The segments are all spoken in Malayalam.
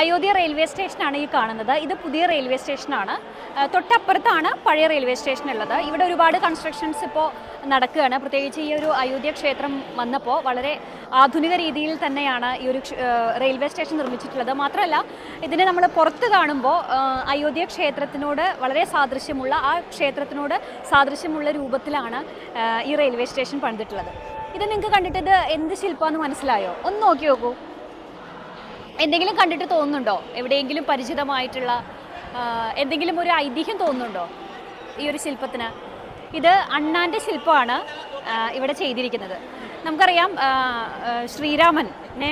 അയോധ്യ റെയിൽവേ സ്റ്റേഷനാണ് ഈ കാണുന്നത്. ഇത് പുതിയ റെയിൽവേ സ്റ്റേഷനാണ്. തൊട്ടപ്പുറത്താണ് പഴയ റെയിൽവേ സ്റ്റേഷൻ ഉള്ളത് ഇവിടെ ഒരുപാട് കൺസ്ട്രക്ഷൻസ് ഇപ്പോൾ നടക്കുകയാണ്. പ്രത്യേകിച്ച് ഈ ഒരു അയോധ്യ ക്ഷേത്രം വന്നപ്പോൾ വളരെ ആധുനിക രീതിയിൽ തന്നെയാണ് ഈ ഒരു റെയിൽവേ സ്റ്റേഷൻ നിർമ്മിച്ചിട്ടുള്ളത്. മാത്രമല്ല ഇതിനെ നമ്മൾ പുറത്ത് കാണുമ്പോൾ അയോധ്യ ക്ഷേത്രത്തിനോട് വളരെ സാദൃശ്യമുള്ള ആ ക്ഷേത്രത്തിനോട് സാദൃശ്യമുള്ള രൂപത്തിലാണ് ഈ റെയിൽവേ സ്റ്റേഷൻ പണിതിട്ടുള്ളത്. ഇത് നിങ്ങൾക്ക് കണ്ടിട്ട് ഇത് എന്ത് ശില്പമാണെന്ന് മനസ്സിലായോ? ഒന്ന് നോക്കി നോക്കൂ. എന്തെങ്കിലും കണ്ടിട്ട് തോന്നുന്നുണ്ടോ? എവിടെയെങ്കിലും പരിചിതമായിട്ടുള്ള എന്തെങ്കിലും ഒരു ഐതിഹ്യം തോന്നുന്നുണ്ടോ ഈ ഒരു ശില്പത്തിന്? ഇത് അണ്ണാന്റെ ശില്പമാണ് ഇവിടെ ചെയ്തിരിക്കുന്നത്. നമുക്കറിയാം ശ്രീരാമനെ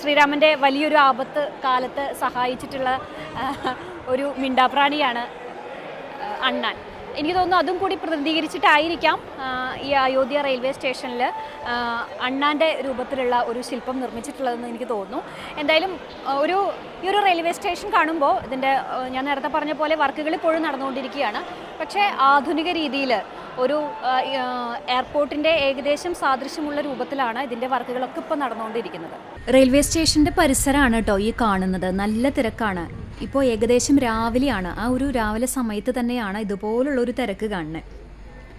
ശ്രീരാമന്റെ വലിയൊരു ആപത്ത് കാലത്ത് സഹായിച്ചിട്ടുള്ള ഒരു മിണ്ടാപ്രാണിയാണ് അണ്ണാൻ. എനിക്ക് തോന്നുന്നു അതും കൂടി പ്രതിനിധീകരിച്ചിട്ടായിരിക്കാം ഈ അയോധ്യ റെയിൽവേ സ്റ്റേഷനിൽ അണ്ണാന്റെ രൂപത്തിലുള്ള ഒരു ശില്പം നിർമ്മിച്ചിട്ടുള്ളതെന്ന് എനിക്ക് തോന്നുന്നു. എന്തായാലും ഒരു ഈ ഒരു റെയിൽവേ സ്റ്റേഷൻ കാണുമ്പോൾ ഇതിന്റെ ഞാൻ നേരത്തെ പറഞ്ഞ പോലെ വർക്കുകൾ ഇപ്പോഴും നടന്നുകൊണ്ടിരിക്കുകയാണ്. പക്ഷേ ആധുനിക രീതിയിൽ ഒരു എയർപോർട്ടിന്റെ ഏകദേശം സാദൃശ്യമുള്ള രൂപത്തിലാണ് ഇതിന്റെ വർക്കുകളൊക്കെ ഇപ്പോൾ നടന്നുകൊണ്ടിരിക്കുന്നത്. റെയിൽവേ സ്റ്റേഷന്റെ പരിസരമാണ് കേട്ടോ ഈ കാണുന്നത്. നല്ല തിരക്കാണ്. ഇപ്പോൾ ഏകദേശം രാവിലെയാണ്. ആ ഒരു രാവിലെ സമയത്ത് തന്നെയാണ് ഇതുപോലുള്ള ഒരു തിരക്ക് കാണുന്നത്.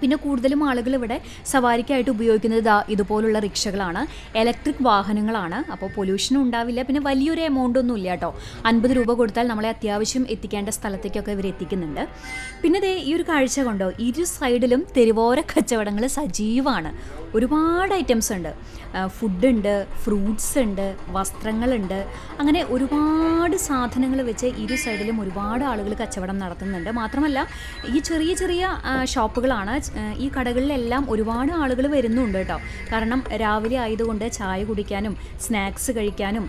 പിന്നെ കൂടുതലും ആളുകൾ ഇവിടെ സവാരിക്കായിട്ട് ഉപയോഗിക്കുന്നത് ഇതുപോലുള്ള റിക്ഷകളാണ്. ഇലക്ട്രിക് വാഹനങ്ങളാണ്. അപ്പോൾ പൊല്യൂഷനും ഉണ്ടാവില്ല. പിന്നെ വലിയൊരു എമൗണ്ട് ഒന്നും ഇല്ല കേട്ടോ. അൻപത് രൂപ കൊടുത്താൽ നമ്മളെ അത്യാവശ്യം എത്തിക്കേണ്ട സ്ഥലത്തേക്കൊക്കെ ഇവർ എത്തിക്കുന്നുണ്ട്. പിന്നെ ഈ ഒരു കാഴ്ച കൊണ്ടോ? ഇരു സൈഡിലും തെരുവോര കച്ചവടങ്ങൾ സജീവമാണ് ഒരുപാട് ഐറ്റംസ് ഉണ്ട്. ഫുഡ് ഉണ്ട് ഫ്രൂട്ട്സ് ഉണ്ട് വസ്ത്രങ്ങളുണ്ട്. അങ്ങനെ ഒരുപാട് സാധനങ്ങൾ വെച്ച് ഇരു സൈഡിലും ഒരുപാട് ആളുകൾ കച്ചവടം നടത്തുന്നുണ്ട്. മാത്രമല്ല ഈ ചെറിയ ചെറിയ ഷോപ്പുകളാണ് ഈ കടകളിലെല്ലാം ഒരുപാട് ആളുകൾ വരുന്നുണ്ട് കേട്ടോ. കാരണം രാവിലെ ആയതുകൊണ്ട് ചായ കുടിക്കാനും സ്നാക്സ് കഴിക്കാനും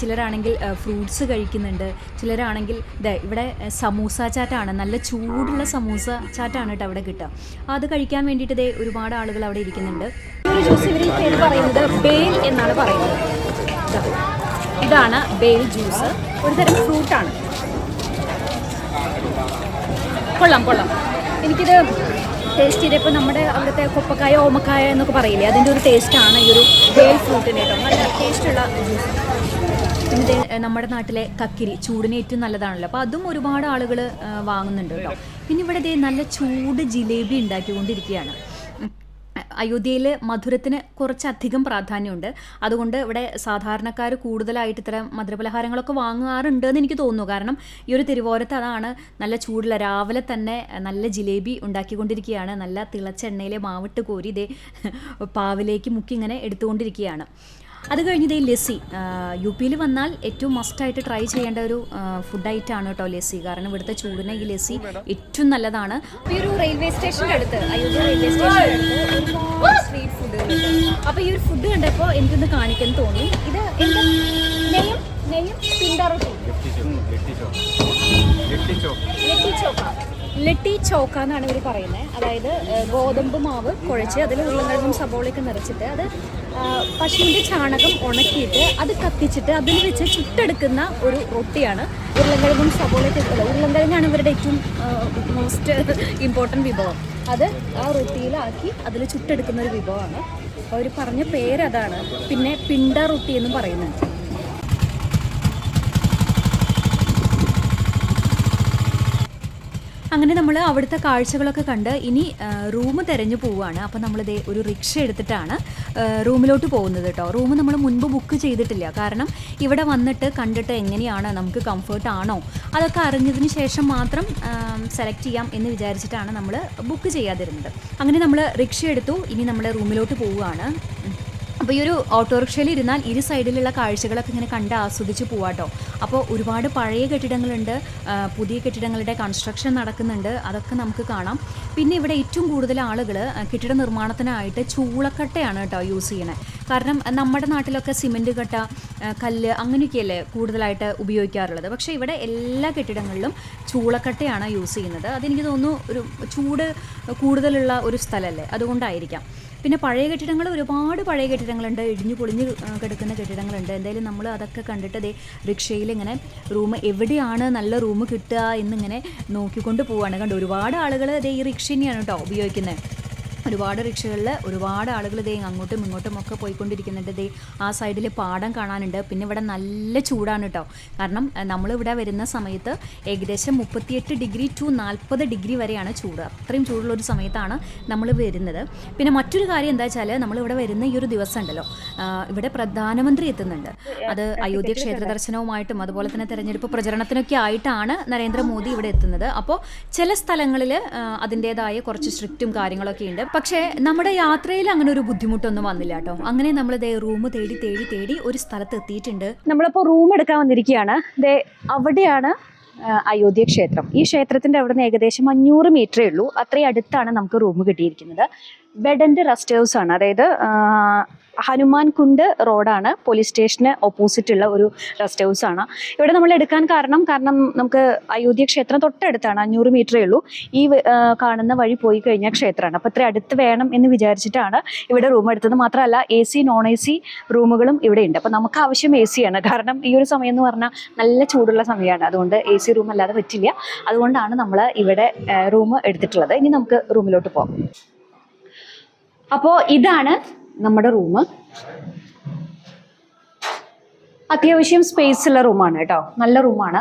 ചിലരാണെങ്കിൽ ഫ്രൂട്ട്സ് കഴിക്കുന്നുണ്ട്. ചിലരാണെങ്കിൽ ദേ ഇവിടെ സമൂസ ചാറ്റാണ്. നല്ല ചൂടുള്ള സമൂസ ചാറ്റാണ് കേട്ടോ അവിടെ കിട്ടുക. അത് കഴിക്കാൻ വേണ്ടിയിട്ട് ദേ ഒരുപാട് ആളുകൾ അവിടെ ഇരിക്കുന്നുണ്ട്. പേര് പറയുന്നത് എന്നാണ് പറയുന്നത്. ഇതാണ് ബേൽ ജ്യൂസ്. ഒരു തരം ഫ്രൂട്ടാണ് കൊള്ളാം കൊള്ളാം. എനിക്കിത് ടേസ്റ്റ് ചെയ്തപ്പോൾ നമ്മുടെ അവിടുത്തെ കൊപ്പക്കായ ഓമക്കായ എന്നൊക്കെ പറയില്ലേ അതിന്റെ ഒരു ടേസ്റ്റാണ് ഈ ഒരു ബേൽ ഫ്രൂട്ടിന് കേട്ടോ. നല്ല ടേസ്റ്റുള്ള ജ്യൂസ് പിന്നെ നമ്മുടെ നാട്ടിലെ കക്കിരി ചൂടിന് ഏറ്റവും നല്ലതാണല്ലോ. അപ്പോൾ അതും ഒരുപാട് ആളുകൾ വാങ്ങുന്നുണ്ട് കേട്ടോ. പിന്നെ ഇവിടെ നല്ല ചൂട് ജിലേബി ഉണ്ടാക്കിക്കൊണ്ടിരിക്കുകയാണ്. അയോധ്യയിൽ മധുരത്തിന് കുറച്ചധികം പ്രാധാന്യമുണ്ട്. അതുകൊണ്ട് ഇവിടെ സാധാരണക്കാർ കൂടുതലായിട്ട് ഇത്തരം മധുരപലഹാരങ്ങളൊക്കെ വാങ്ങാറുണ്ട് എന്ന് എനിക്ക് തോന്നുന്നു. കാരണം ഈ ഒരു തിരുവോരത്ത് അതാണ് നല്ല ചൂടുള്ള രാവിലെ തന്നെ നല്ല ജിലേബി ഉണ്ടാക്കിക്കൊണ്ടിരിക്കുകയാണ്. നല്ല തിളച്ച എണ്ണയിലെ മാവിട്ട് കോരി ഇതേ പാവിലേക്ക് മുക്കി ഇങ്ങനെ എടുത്തുകൊണ്ടിരിക്കുകയാണ്. അത് കഴിഞ്ഞ് ഇതേ ലസ്സി യു പിയിൽ വന്നാൽ ഏറ്റവും മസ്റ്റായിട്ട് ട്രൈ ചെയ്യേണ്ട ഒരു ഫുഡ് ഐറ്റം ആണ് കേട്ടോ ലസ്സി. കാരണം ഇവിടുത്തെ ചൂടിന് ഈ ലസ്സി ഏറ്റവും നല്ലതാണ്. ഈ ഒരു റെയിൽവേ സ്റ്റേഷന്റെ അടുത്ത് അയോധ്യ റെയിൽവേ സ്റ്റേഷന്റെ അടുത്ത് ഫുഡുകളുണ്ട് അപ്പോൾ ഈ ഒരു ഫുഡ് കണ്ടപ്പോൾ എനിക്കൊന്ന് കാണിക്കാൻ തോന്നി. ഇത് എന്താ? ലിട്ടി ചോക്ക. എന്നാണ് ഇവർ പറയുന്നത് അതായത് ഗോതമ്പ് മാവ് കുഴച്ച് അതിൽ ഉരുളക്കിഴങ്ങും സബോളയൊക്കെ നിറച്ചിട്ട് അത് പശുവിന്റെ ചാണകം ഉണക്കിയിട്ട് അത് കത്തിച്ചിട്ട് അതിൽ വെച്ച് ചുട്ടെടുക്കുന്ന ഒരു റൊട്ടിയാണ്. ഉരുളങ്കിഴങ്ങും സബോളയൊക്കെ ഉരുളങ്കിഴങ്ങാണ് ഇവരുടെ ഏറ്റവും മോസ്റ്റ് ഇമ്പോർട്ടന്റ് വിഭവം. അത് ആ റൊട്ടിയിലാക്കി അതിൽ ചുട്ടെടുക്കുന്ന ഒരു വിഭവമാണ്. അവർ പറഞ്ഞ പേരതാണ്. പിന്നെ പിണ്ട റൊട്ടി എന്നും പറയുന്നുണ്ട് അങ്ങനെ നമ്മൾ അവിടുത്തെ കാഴ്ചകളൊക്കെ കണ്ട് ഇനി റൂം തിരഞ്ഞു പോവുകയാണ്. അപ്പോൾ നമ്മളിതേ ഒരു റിക്ഷ എടുത്തിട്ടാണ് റൂമിലോട്ട് പോകുന്നത് കേട്ടോ റൂം നമ്മൾ മുൻപ് ബുക്ക് ചെയ്തിട്ടില്ല. കാരണം ഇവിടെ വന്നിട്ട് കണ്ടിട്ട് എങ്ങനെയാണ് നമുക്ക് കംഫർട്ട് ആണോ? അതൊക്കെ അറിഞ്ഞതിന് ശേഷം മാത്രം സെലക്ട് ചെയ്യാം എന്ന് വിചാരിച്ചിട്ടാണ് നമ്മൾ ബുക്ക് ചെയ്യാതിരുന്നത്. അങ്ങനെ നമ്മൾ റിക്ഷ എടുത്തു. ഇനി നമ്മൾ റൂമിലോട്ട് പോവുകയാണ്. അപ്പോൾ ഈ ഒരു ഓട്ടോറിക്ഷയിൽ ഇരുന്നാൽ ഇരു സൈഡിലുള്ള കാഴ്ചകളൊക്കെ ഇങ്ങനെ കണ്ട് ആസ്വദിച്ച് പോവാട്ടോ അപ്പോൾ ഒരുപാട് പഴയ കെട്ടിടങ്ങളുണ്ട് പുതിയ കെട്ടിടങ്ങളുടെ കൺസ്ട്രക്ഷൻ നടക്കുന്നുണ്ട് അതൊക്കെ നമുക്ക് കാണാം. പിന്നെ ഇവിടെ ഏറ്റവും കൂടുതൽ ആളുകൾ കെട്ടിട നിർമ്മാണത്തിനായിട്ട് ചൂളക്കട്ടയാണ് കേട്ടോ യൂസ് ചെയ്യണേ. കാരണം നമ്മുടെ നാട്ടിലൊക്കെ സിമെന്റ് കട്ട കല്ല് അങ്ങനെയൊക്കെയല്ലേ കൂടുതലായിട്ട് ഉപയോഗിക്കാറുള്ളത്? പക്ഷേ ഇവിടെ എല്ലാ കെട്ടിടങ്ങളിലും ചൂളക്കട്ടയാണ് യൂസ് ചെയ്യുന്നത്. അതെനിക്ക് തോന്നുന്നു ഒരു ചൂട് കൂടുതലുള്ള ഒരു സ്ഥലമല്ലേ? അതുകൊണ്ടായിരിക്കാം. പിന്നെ പഴയ കെട്ടിടങ്ങൾ ഒരുപാട് പഴയ കെട്ടിടങ്ങളുണ്ട്. ഇടിഞ്ഞു പൊളിഞ്ഞ് കിടക്കുന്ന കെട്ടിടങ്ങളുണ്ട്. എന്തായാലും നമ്മൾ അതൊക്കെ കണ്ടിട്ട് അതേ റിക്ഷയിൽ ഇങ്ങനെ റൂം എവിടെയാണ് നല്ല റൂം കിട്ടുക എന്നിങ്ങനെ നോക്കിക്കൊണ്ട് പോവുകയാണ് കണ്ടോ ഒരുപാട് ആളുകൾ അതേ ഈ റിക്ഷ തന്നെയാണ് കേട്ടോ ഉപയോഗിക്കുന്നത് ഒരുപാട് റിക്ഷകളിൽ ഒരുപാട് ആളുകൾ ഇതേ അങ്ങോട്ടും ഇങ്ങോട്ടും ഒക്കെ പോയിക്കൊണ്ടിരിക്കുന്നുണ്ട്. ഇതേ ആ സൈഡിൽ പാടം കാണാനുണ്ട്. പിന്നെ ഇവിടെ നല്ല ചൂടാണ് കേട്ടോ കാരണം നമ്മളിവിടെ വരുന്ന സമയത്ത് ഏകദേശം മുപ്പത്തിയെട്ട് ഡിഗ്രി ടു നാൽപ്പത് ഡിഗ്രി വരെയാണ് ചൂട്. അത്രയും ചൂടുള്ള ഒരു സമയത്താണ് നമ്മൾ വരുന്നത്. പിന്നെ മറ്റൊരു കാര്യം എന്താ വെച്ചാൽ നമ്മളിവിടെ വരുന്ന ഈ ഒരു ദിവസം ഉണ്ടല്ലോ ഇവിടെ പ്രധാനമന്ത്രി എത്തുന്നുണ്ട്. അത് അയോധ്യ ക്ഷേത്ര ദർശനവുമായിട്ടും അതുപോലെ തന്നെ തെരഞ്ഞെടുപ്പ് പ്രചരണത്തിനൊക്കെ ആയിട്ടാണ് നരേന്ദ്രമോദി ഇവിടെ എത്തുന്നത്. അപ്പോൾ ചില സ്ഥലങ്ങളിൽ അതിന്റെതായ കുറച്ച് സ്ട്രിക്റ്റും കാര്യങ്ങളൊക്കെ ഉണ്ട്. പക്ഷേ നമ്മുടെ യാത്രയിൽ അങ്ങനെ ഒരു ബുദ്ധിമുട്ടൊന്നും വന്നില്ല കേട്ടോ. അങ്ങനെ നമ്മൾ ദേ റൂം തേടി തേടി തേടി ഒരു സ്ഥലത്ത് എത്തിയിട്ടുണ്ട്. നമ്മളിപ്പോൾ റൂം എടുക്കാൻ വന്നിരിക്കുകയാണ്. ദേ അവിടെയാണ് അയോധ്യ ക്ഷേത്രം. ഈ ക്ഷേത്രത്തിന്റെ അവിടെ നിന്ന് ഏകദേശം അഞ്ഞൂറ് മീറ്ററേ ഉള്ളൂ. അത്രയും അടുത്താണ് നമുക്ക് റൂം കിട്ടിയിരിക്കുന്നത്. ബെഡ് റെസ്റ്റ് ഹൗസ് ആണ്. അതായത് ഹനുമാൻ കുണ്ട് റോഡാണ് പോലീസ് സ്റ്റേഷന് ഓപ്പോസിറ്റുള്ള ഒരു റെസ്റ്റ് ഹൗസ് ആണ്. ഇവിടെ നമ്മൾ എടുക്കാൻ കാരണം കാരണം നമുക്ക് അയോധ്യ ക്ഷേത്രം തൊട്ടടുത്താണ് അഞ്ഞൂറ് മീറ്ററേ ഉള്ളൂ. ഈ കാണുന്ന വഴി പോയി കഴിഞ്ഞാൽ ക്ഷേത്രമാണ്. അപ്പോൾ ഇത്ര അടുത്ത് വേണം എന്ന് വിചാരിച്ചിട്ടാണ് ഇവിടെ റൂം എടുത്തത്. മാത്രമല്ല A C non A C റൂമുകളും ഇവിടെ ഉണ്ട്. അപ്പോൾ നമുക്ക് ആവശ്യം എ സി ആണ്. കാരണം ഈ ഒരു സമയം എന്ന് പറഞ്ഞാൽ നല്ല ചൂടുള്ള സമയമാണ്. അതുകൊണ്ട് എ സി റൂം അല്ലാതെ പറ്റില്ല. അതുകൊണ്ടാണ് നമ്മൾ ഇവിടെ റൂം എടുത്തിട്ടുള്ളത്. ഇനി നമുക്ക് റൂമിലോട്ട് പോകാം. അപ്പോൾ ഇതാണ് നമ്മുടെ റൂം അത്യാവശ്യം സ്പേസ് ഉള്ള റൂമാണ് കേട്ടോ. നല്ല റൂമാണ്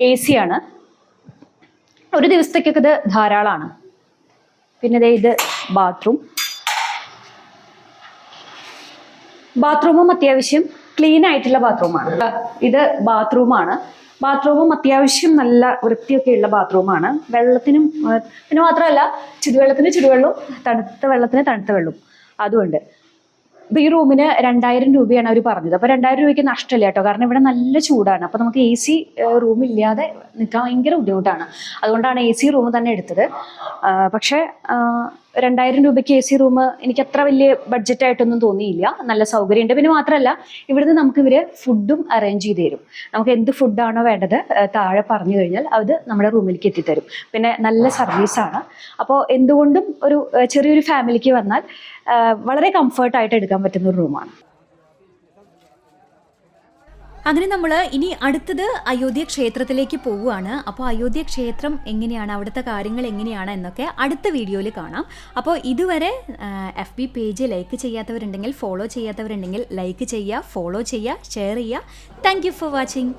എ സി ആണ്. ഒരു ദിവസത്തേക്കൊക്കെ ഇത് ധാരാളമാണ് പിന്നെ ദേ ഇത് ബാത്റൂം ബാത്റൂമും അത്യാവശ്യം ക്ലീൻ ആയിട്ടുള്ള ബാത്റൂമാണ് ഇത് ബാത്റൂമാണ് ബാത്റൂമും അത്യാവശ്യം നല്ല വൃത്തിയൊക്കെയുള്ള ബാത്റൂമാണ്. വെള്ളത്തിനും പിന്നെ മാത്രമല്ല ചുടുവെള്ളത്തിന് ചുടുവെള്ളവും തണുത്ത വെള്ളത്തിന് തണുത്ത വെള്ളവും അതുകൊണ്ട് അപ്പൊ ഈ റൂമിന് രണ്ടായിരം രൂപയാണ് അവർ പറഞ്ഞത്. അപ്പൊ രണ്ടായിരം രൂപയ്ക്ക് നഷ്ടമില്ല കേട്ടോ. കാരണം ഇവിടെ നല്ല ചൂടാണ്. അപ്പൊ നമുക്ക് എ സി റൂം ഇല്ലാതെ നിൽക്കാൻ ഭയങ്കര ബുദ്ധിമുട്ടാണ്. അതുകൊണ്ടാണ് എ സി റൂം തന്നെ എടുത്തത്. പക്ഷെ രണ്ടായിരം രൂപയ്ക്ക് എ സി റൂം എനിക്ക് അത്ര വലിയ ബഡ്ജറ്റ് ആയിട്ടൊന്നും തോന്നിയില്ല. നല്ല സൗകര്യമുണ്ട്. പിന്നെ മാത്രമല്ല ഇവിടുന്ന് നമുക്ക് ഇവർ ഫുഡും അറേഞ്ച് ചെയ്ത് തരും. നമുക്ക് എന്ത് ഫുഡാണോ വേണ്ടത് താഴെ പറഞ്ഞു കഴിഞ്ഞാൽ അത് നമ്മുടെ റൂമിലേക്ക് എത്തിത്തരും. പിന്നെ നല്ല സർവീസാണ് അപ്പോൾ എന്തുകൊണ്ടും ഒരു ചെറിയൊരു ഫാമിലിക്ക് വന്നാൽ വളരെ കംഫർട്ടായിട്ട് എടുക്കാൻ പറ്റുന്ന ഒരു റൂമാണ് അങ്ങനെ നമ്മൾ ഇനി അടുത്തത് അയോധ്യ ക്ഷേത്രത്തിലേക്ക് പോവുകയാണ്. അപ്പോൾ അയോധ്യ ക്ഷേത്രം എങ്ങനെയാണ് അവിടുത്തെ കാര്യങ്ങൾ എങ്ങനെയാണ് എന്നൊക്കെ അടുത്ത വീഡിയോയിൽ കാണാം. അപ്പോൾ ഇതുവരെ എഫ് ബി പേജ് ലൈക്ക് ചെയ്യാത്തവരുണ്ടെങ്കിൽ ഫോളോ ചെയ്യാത്തവരുണ്ടെങ്കിൽ ലൈക്ക് ചെയ്യുക ഫോളോ ചെയ്യുക ഷെയർ ചെയ്യുക. Thank for watching